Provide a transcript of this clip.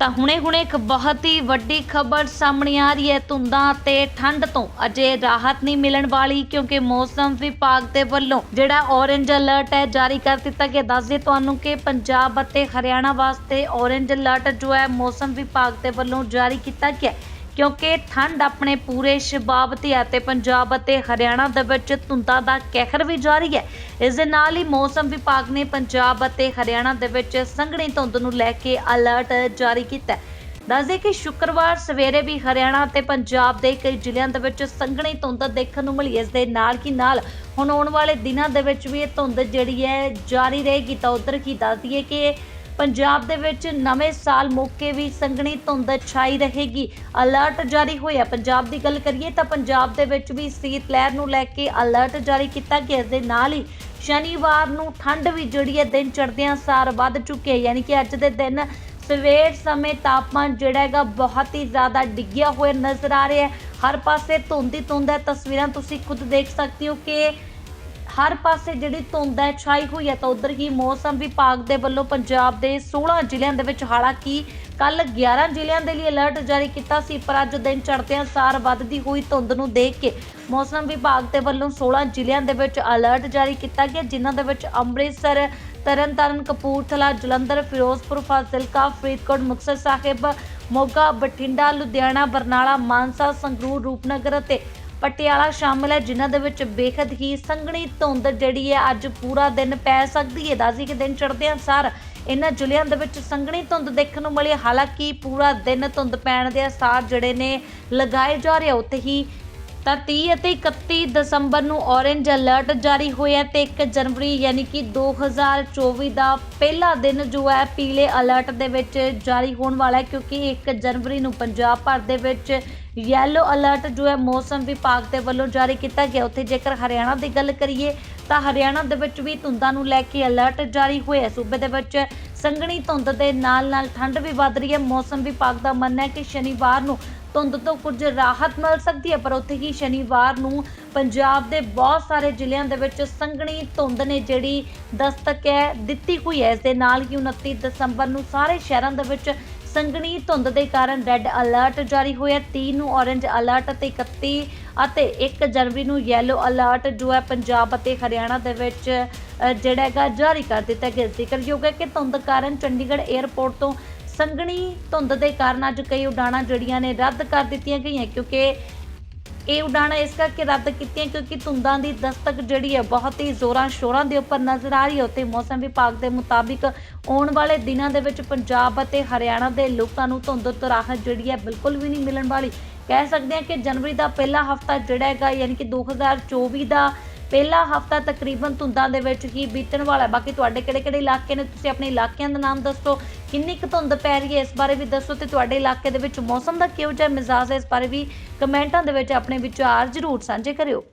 ਤਾਂ ਹੁਣੇ-ਹੁਣੇ ਇੱਕ ਬਹੁਤ ਹੀ ਵੱਡੀ ਖਬਰ ਸਾਹਮਣੇ ਆ ਰਹੀ ਹੈ। ਧੁੰਦਾਂ ਤੇ ਠੰਡ ਤੋਂ ਅਜੇ ਰਾਹਤ ਨਹੀਂ ਮਿਲਣ ਵਾਲੀ ਕਿਉਂਕਿ ਮੌਸਮ ਵਿਭਾਗ ਦੇ ਵੱਲੋਂ ਜਿਹੜਾ ਔਰੇਂਜ ਅਲਰਟ ਹੈ, ਜਾਰੀ ਕਰ ਦਿੱਤਾ ਗਿਆ। ਦੱਸ ਦੇ ਤੁਹਾਨੂੰ ਕਿ ਪੰਜਾਬ ਅਤੇ ਹਰਿਆਣਾ ਵਾਸਤੇ ਔਰੇਂਜ ਅਲਰਟ ਜੋ ਹੈ, ਮੌਸਮ ਵਿਭਾਗ ਦੇ ਵੱਲੋਂ ਜਾਰੀ ਕੀਤਾ ਗਿਆ। ਕਿਉਂਕਿ ਠੰਡ ਆਪਣੇ ਪੂਰੇ ਸ਼ਬਾਬ ਤੇ ਹੈ ਤੇ ਪੰਜਾਬ ਅਤੇ ਹਰਿਆਣਾ ਦੇ ਵਿੱਚ ਧੁੰਦਾਂ ਦਾ ਕਹਿਰ ਵੀ ਜਾਰੀ ਹੈ। ਇਸ ਦੇ ਨਾਲ ਹੀ ਮੌਸਮ ਵਿਭਾਗ ਨੇ ਪੰਜਾਬ ਅਤੇ ਹਰਿਆਣਾ ਦੇ ਵਿੱਚ ਸੰਘਣੀ ਧੁੰਦ ਨੂੰ ਲੈ ਕੇ ਅਲਰਟ ਜਾਰੀ ਕੀਤਾ ਹੈ। ਦੱਸਦੇ ਕਿ ਸ਼ੁੱਕਰਵਾਰ ਸਵੇਰੇ ਵੀ ਹਰਿਆਣਾ ਅਤੇ ਪੰਜਾਬ ਦੇ ਕਈ ਜ਼ਿਲ੍ਹਿਆਂ ਦੇ ਵਿੱਚ ਸੰਘਣੀ ਧੁੰਦ ਦੇਖਣ ਨੂੰ ਮਿਲੀ। ਇਸ ਦੇ ਨਾਲ ਕੀ ਨਾਲ ਹੁਣ ਆਉਣ ਵਾਲੇ ਦਿਨਾਂ ਦੇ ਵਿੱਚ ਵੀ ਇਹ ਧੁੰਦ ਜਿਹੜੀ ਹੈ ਜਾਰੀ ਰਹੇਗੀ ਤਾਂ ਉਧਰ ਕੀ ਦੱਸ ਦਈਏ ਕਿ ਪੰਜਾਬ ਦੇ ਵਿੱਚ ਨਵੇਂ ਸਾਲ ਮੌਕੇ ਵੀ ਸੰਘਣੀ ਧੁੰਦ ਛਾਈ ਰਹੇਗੀ। ਅਲਰਟ ਜਾਰੀ ਹੋਇਆ। ਪੰਜਾਬ ਦੀ ਗੱਲ ਕਰੀਏ ਤਾਂ ਪੰਜਾਬ ਦੇ ਵਿੱਚ ਵੀ ਸੀਤ ਲਹਿਰ ਨੂੰ ਲੈ ਕੇ ਅਲਰਟ ਜਾਰੀ ਕੀਤਾ ਗਿਆ। ਇਸ ਦੇ ਨਾਲ ਹੀ ਸ਼ਨੀਵਾਰ ਨੂੰ ਠੰਡ ਵੀ ਜਿਹੜੀ ਹੈ ਦਿਨ ਚੜ੍ਹਦਿਆਂ ਸਾਰ ਵੱਧ ਚੁੱਕੀ ਹੈ। ਯਾਨੀ ਕਿ ਅੱਜ ਦੇ ਦਿਨ ਸਵੇਰ ਸਮੇਂ ਤਾਪਮਾਨ ਜਿਹੜਾ ਹੈਗਾ ਬਹੁਤ ਹੀ ਜ਼ਿਆਦਾ ਡਿੱਗਿਆ ਹੋਇਆ ਨਜ਼ਰ ਆ ਰਿਹਾ ਹੈ। ਹਰ ਪਾਸੇ ਧੁੰਦ ਹੀ ਧੁੰਦ ਹੈ। ਤਸਵੀਰਾਂ ਤੁਸੀਂ ਖੁਦ ਦੇਖ ਸਕਦੇ ਹੋ ਕਿ ਹਰ ਪਾਸੇ ਜਿਹੜੀ ਧੁੰਦ ਹੈ, ਛਾਈ ਹੋਈ ਹੈ, ਤਾਂ ਉਧਰ ਹੀ ਮੌਸਮ ਵਿਭਾਗ ਦੇ ਵੱਲੋਂ ਪੰਜਾਬ ਦੇ 16 ਜ਼ਿਲ੍ਹਿਆਂ ਦੇ ਵਿੱਚ ਹਾਲਾਂਕਿ ਕੱਲ 11 ਜ਼ਿਲ੍ਹਿਆਂ ਦੇ ਲਈ ਅਲਰਟ ਜਾਰੀ ਕੀਤਾ ਸੀ, ਪਰ ਅੱਜ ਦਿਨ ਚੜ੍ਹਦਿਆਂ ਸਾਰ ਵੱਧਦੀ ਹੋਈ ਧੁੰਦ ਨੂੰ ਦੇਖ ਕੇ ਮੌਸਮ ਵਿਭਾਗ ਦੇ ਵੱਲੋਂ 16 ਜ਼ਿਲ੍ਹਿਆਂ ਦੇ ਵਿੱਚ ਅਲਰਟ ਜਾਰੀ ਕੀਤਾ ਗਿਆ, ਜਿਨ੍ਹਾਂ ਦੇ ਵਿੱਚ ਅੰਮ੍ਰਿਤਸਰ, ਤਰਨਤਾਰਨ, ਕਪੂਰਥਲਾ, ਜਲੰਧਰ, ਫਿਰੋਜ਼ਪੁਰ, ਫਾਜ਼ਿਲਕਾ, ਫਰੀਦਕੋਟ, ਮੁਕਤਸਰ ਸਾਹਿਬ, ਮੋਗਾ, ਬਠਿੰਡਾ, ਲੁਧਿਆਣਾ, ਬਰਨਾਲਾ, ਮਾਨਸਾ, ਸੰਗਰੂਰ, ਰੂਪਨਗਰ ਅਤੇ ਪਟਿਆਲਾ ਸ਼ਾਮਲ ਹੈ, ਜਿਨ੍ਹਾਂ ਦੇ ਵਿੱਚ ਬੇਖਤ ਹੀ ਸੰਘਣੀ ਧੁੰਦ ਜਿਹੜੀ ਹੈ, ਅੱਜ ਪੂਰਾ ਦਿਨ ਪੈ ਸਕਦੀ ਹੈ। ਦੱਸਦੀ ਕਿ ਦਿਨ ਚੜ੍ਹਦੇ ਸਾਰ ਇਹਨਾਂ ਜ਼ਿਲ੍ਹਿਆਂ ਦੇ ਵਿੱਚ ਸੰਘਣੀ ਧੁੰਦ ਦੇਖਣ ਨੂੰ ਮਿਲੀ। ਹਾਲਾਂਕਿ ਪੂਰਾ ਦਿਨ ਧੁੰਦ ਪੈਣ ਦੇ ਅਸਾਰ ਜਿਹੜੇ ਨੇ ਲਗਾਏ ਜਾ ਰਹੇ ਆ, ਉੱਥੇ ਹੀ ਤਾਂ 30 ਅਤੇ 31 ਦਸੰਬਰ ਨੂੰ ਔਰੇਂਜ ਅਲਰਟ ਜਾਰੀ ਹੋਇਆ ਤੇ 1 ਜਨਵਰੀ ਯਾਨੀ ਕਿ 2024 ਦਾ ਪਹਿਲਾ ਦਿਨ ਜੋ ਹੈ ਪੀਲੇ ਅਲਰਟ ਦੇ ਵਿੱਚ ਜਾਰੀ ਹੋਣ ਵਾਲਾ ਹੈ ਕਿਉਂਕਿ 1 ਜਨਵਰੀ ਨੂੰ ਪੰਜਾਬ ਭਰ ਦੇ ਵਿੱਚ ਯੈਲੋ ਅਲਰਟ ਜੋ ਹੈ ਮੌਸਮ ਵਿਭਾਗ ਦੇ ਵੱਲੋਂ ਜਾਰੀ ਕੀਤਾ ਗਿਆ। ਉੱਥੇ ਜੇਕਰ ਹਰਿਆਣਾ ਦੀ ਗੱਲ ਕਰੀਏ ਤਾਂ ਹਰਿਆਣਾ ਦੇ ਵਿੱਚ ਵੀ ਧੁੰਦਾਂ ਨੂੰ ਲੈ ਕੇ ਅਲਰਟ ਜਾਰੀ ਹੋਇਆ ਸੂਬੇ ਦੇ ਵਿੱਚ ਸੰਘਣੀ ਧੁੰਦ ਦੇ ਨਾਲ ਨਾਲ ਠੰਡ ਵੀ ਵੱਧ ਰਹੀ ਹੈ। ਮੌਸਮ ਵਿਭਾਗ ਦਾ ਮੰਨਣਾ ਹੈ ਕਿ ਸ਼ਨੀਵਾਰ ਨੂੰ ਧੁੰਦ ਤੋਂ ਕੁਝ ਰਾਹਤ ਮਿਲ ਸਕਦੀ ਹੈ, ਪਰ ਉੱਥੇ ਹੀ ਸ਼ਨੀਵਾਰ ਨੂੰ ਪੰਜਾਬ ਦੇ ਬਹੁਤ ਸਾਰੇ ਜ਼ਿਲ੍ਹਿਆਂ ਦੇ ਵਿੱਚ ਸੰਘਣੀ ਧੁੰਦ ਨੇ ਜਿਹੜੀ ਦਸਤਕ ਹੈ, ਦਿੱਤੀ ਹੋਈ ਹੈ। ਇਸ ਦੇ ਨਾਲ ਹੀ 29 ਦਸੰਬਰ ਨੂੰ ਸਾਰੇ ਸ਼ਹਿਰਾਂ ਦੇ ਵਿੱਚ ਸੰਘਣੀ ਧੁੰਦ ਦੇ ਕਾਰਨ ਰੈੱਡ ਅਲਰਟ ਜਾਰੀ ਹੋਇਆ 30 ਨੂੰ ਔਰੰਜ ਅਲਰਟ ਅਤੇ 31 ਅਤੇ 1 ਜਨਵਰੀ ਨੂੰ ਯੈਲੋ ਅਲਰਟ ਜੋ ਹੈ ਪੰਜਾਬ ਅਤੇ ਹਰਿਆਣਾ ਦੇ ਵਿੱਚ ਜਿਹੜਾ ਹੈਗਾ ਜਾਰੀ ਕਰ ਦਿੱਤਾ ਗਿਆ। ਜ਼ਿਕਰਯੋਗ ਹੈ ਕਿ ਧੁੰਦ ਕਾਰਨ ਚੰਡੀਗੜ੍ਹ 에ਅਰਪੋਰਟ ਤੋਂ ਸੰਘਣੀ ਧੁੰਦ ਦੇ ਕਾਰਨ ਅੱਜ ਕਈ ਉਡਾਣਾਂ ਜਿਹੜੀਆਂ ਨੇ ਰੱਦ ਕਰ ਦਿੱਤੀਆਂ ਗਈਆਂ, ਕਿਉਂਕਿ ਇਹ ਉਡਾਣਾਂ ਇਸ ਕਰਕੇ ਰੱਦ ਕੀਤੀਆਂ ਕਿਉਂਕਿ ਧੁੰਦਾਂ ਦੀ ਦਸਤਕ ਜਿਹੜੀ ਹੈ ਬਹੁਤ ਹੀ ਜ਼ੋਰਾਂ ਸ਼ੋਰਾਂ ਦੇ ਉੱਪਰ ਨਜ਼ਰ ਆ ਰਹੀ ਹੈ। ਉੱਤੇ ਮੌਸਮ ਵਿਭਾਗ ਦੇ ਮੁਤਾਬਿਕ ਆਉਣ ਵਾਲੇ ਦਿਨਾਂ ਦੇ ਵਿੱਚ ਪੰਜਾਬ ਅਤੇ ਹਰਿਆਣਾ ਦੇ ਲੋਕਾਂ ਨੂੰ ਧੁੰਦ ਤੋਂ ਰਾਹਤ ਜਿਹੜੀ ਹੈ ਬਿਲਕੁਲ ਵੀ ਨਹੀਂ ਮਿਲਣ ਵਾਲੀ। ਕਹਿ ਸਕਦੇ ਹਾਂ ਕਿ ਜਨਵਰੀ ਦਾ ਪਹਿਲਾ ਹਫਤਾ ਜਿਹੜਾ ਹੈਗਾ, ਯਾਨੀ ਕਿ 2024 ਦਾ ਪਹਿਲਾ ਹਫਤਾ ਤਕਰੀਬਨ ਧੁੰਦਾਂ ਦੇ ਵਿੱਚ ਹੀ ਬੀਤਣ ਵਾਲਾ ਬਾਕੀ ਤੁਹਾਡੇ ਕਿਹੜੇ ਕਿਹੜੇ ਇਲਾਕੇ ਨੇ, ਤੁਸੀਂ ਆਪਣੇ ਇਲਾਕਿਆਂ ਦਾ ਨਾਮ ਦੱਸੋ। ਕਿੰਨੀ ਕੁ ਧੁੰਦ ਪੈ ਰਹੀ ਹੈ ਇਸ ਬਾਰੇ ਵੀ ਦੱਸੋ ਤੇ ਤੁਹਾਡੇ ਇਲਾਕੇ ਦੇ ਵਿੱਚ ਮੌਸਮ ਦਾ ਕਿਹੋ ਜਿਹਾ ਮਿਜ਼ਾਜ ਹੈ ਇਸ ਬਾਰੇ ਵੀ ਕਮੈਂਟਾਂ ਦੇ ਵਿੱਚ ਆਪਣੇ ਵਿਚਾਰ ਜ਼ਰੂਰ ਸਾਂਝੇ ਕਰਿਓ।